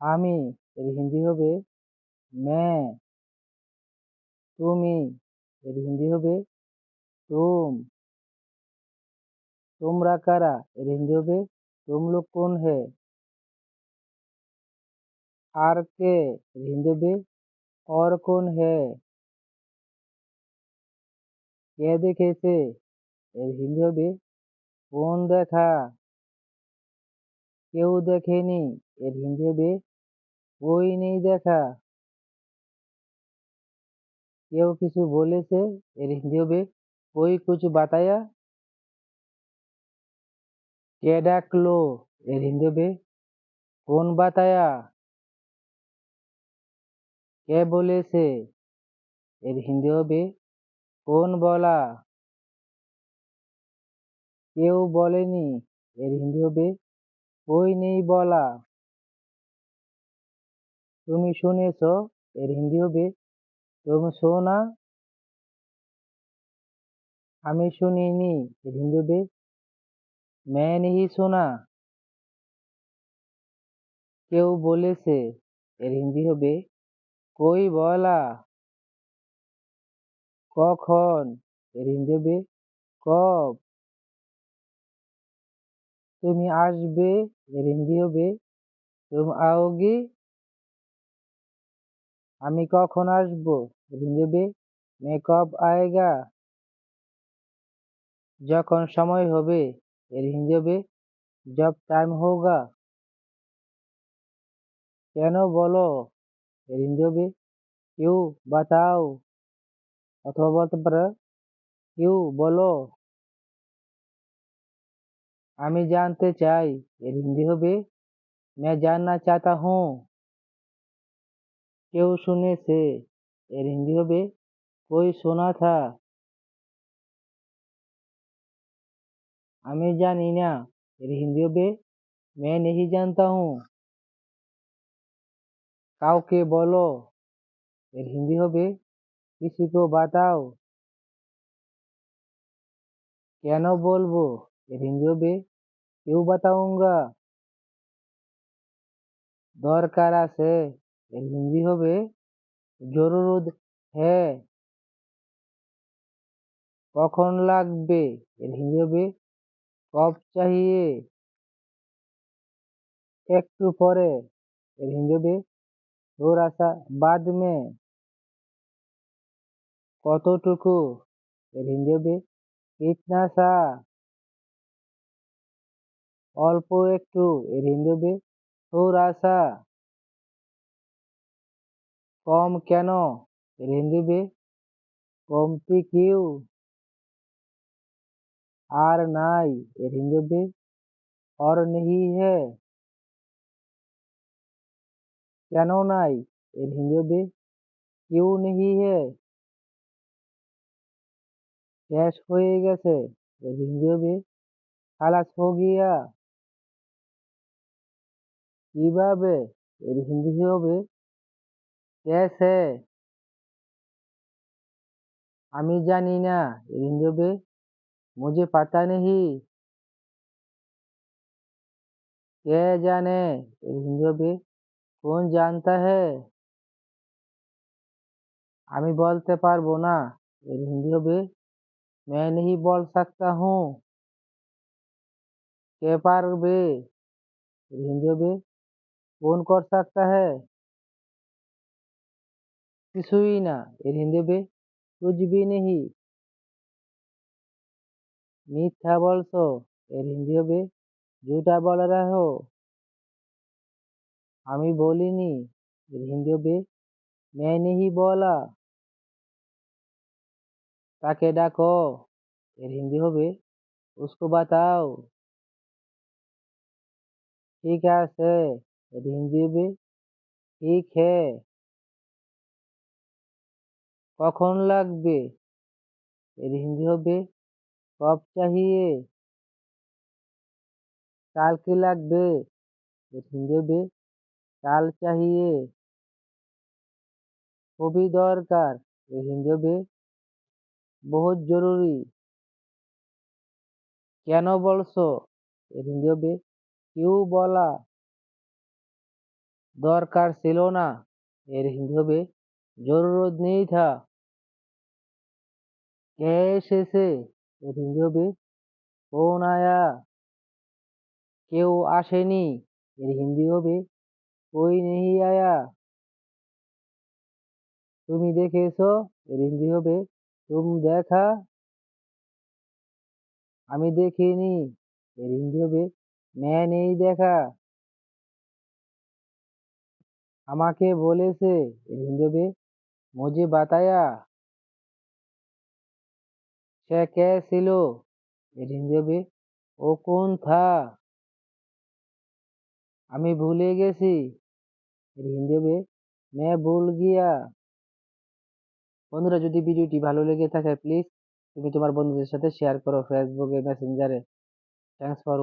আমি এর হিন্দি হবে मैं তুমি এর হিন্দি হবে तुम তোমরা কারা এর হিন্দি হবে तुम लोग कौन है আর কে এর হিন্দি হবে और कौन है কে দেখেছে এর হিন্দি হবে কোন দেখা কেউ দেখেনি এর হিন্দি হবে বই নেই দেখা। কেউ কিছু বলেছে, এর হিন্দি হবে ওই কিছু বাতায়া। কে ডাকলো, এর হিন্দি হবে কোন বাতায়া? কে বলেছে, এর হিন্দি হবে কোন বলা? কেউ বলেনি, এর হিন্দি হবে ওই নেই বলা। তুমি শুনেছ এর হিন্দি হবে তুমি শোনা আমি শুনিনি এর হিন্দি হবে मैं नहीं শোনা কেউ বলেছে এর হিন্দি হবে কই বলা কখন এর হিন্দি হবে কব তুমি আসবে এর হিন্দি হবে তুমি आओगी আমি কখন আসবো এর হিন্দি হবে मैं कब आएगा যখন সময় হবে এর হিন্দি হবে जब टाइम होगा কেন বলো এর হিন্দি হবে क्यों बताओ অথবা বলতে পারো क्यों বলো আমি জানতে চাই এর হিন্দি হবে मैं जानना चाहता हूँ কেউ শুনেছে এর হিন্দি হবে कोई শোনা থা আমি জানি না এর হিন্দি হবে मैं नहीं जानता हूँ কাউকে বলো এর হিন্দি হবে किसी को बताओ কেন বলবো এর হিন্দি হবে क्यों बताऊंगा দরকার আছে এর হিন্দি হবে জরুরত হ্যাঁ কখন লাগবে? এর হিন্দি হবে কব চাহিয়ে। একটু পরে। এর হিন্দি হবে তোর আশা বাদ মে। কতটুকু? এর হিন্দি হবে ইতনা সা। অল্প একটু। এর হিন্দি হবে তোর আশা কম কেন এর হিন্দি হবে কমতি কিউ আর নাই এর হিন্দি হবে और नहीं है কেন নাই এর হিন্দি হবে क्यों नहीं है শেষ হয়ে গেছে এর হিন্দি হবে খালাস হো গিয়া কিভাবে এর হিন্দি হবে कैसे আমি জানি না এর হিন্দি হবে मुझे पता नहीं কে জানে এর হিন্দি হবে কোন জানতা है আমি বলতে পারবো না এর হিন্দি হবে मैं नहीं बोल सकता हूँ কে পারবে এর হিন্দি হবে कौन कर सकता है কিছুই না, এর হিন্দি হবে কুজবি নেহি। মিথ্যা বলছো, এর হিন্দি হবে জুটা বল রাহ। আমি বলিনি, এর হিন্দি হবে ম্যায় নেহি বলা। তাকে ডাকো, এর হিন্দি হবে উসকো বাতাও। ঠিক আছে, এর হিন্দি হবে ঠিক হ্যাঁ কখন লাগবে? এর হিন্দি হবে, কব চাহিয়ে? কালকে লাগবে? এর হিন্দি হবে, কাল চাহিয়ে? খুবই দরকার? এর হিন্দি হবে, বহুত জরুরি। কেন বলছো? এর হিন্দি হবে, কিউ বলা? দরকার ছিল না। এর হিন্দি হবে, জরুরত নেই থা। কে এসেছে হিন্দবি ও নায়া কেউ আসেনি এর হিন্দি হবে ওই নেহি আয়া তুমি দেখেছ এর হিন্দি হবে তুমি দেখা? আমি দেখিনি এর হিন্দি হবে ম্যা নেই দেখা। আমাকে বলেছে এর হিন্দি হবে মজে বাতায়া। সে কে ছিল? হিন্দি ও কোন থা? আমি ভুলে গেছি। হবে मैं ভুল গিয়া। বন্ধুরা, যদি ভিডিওটি ভালো লেগে থাকে প্লিজ তুমি তোমার বন্ধুদের সাথে শেয়ার করো ফেসবুকে মেসেঞ্জারে থ্যাংকস ফর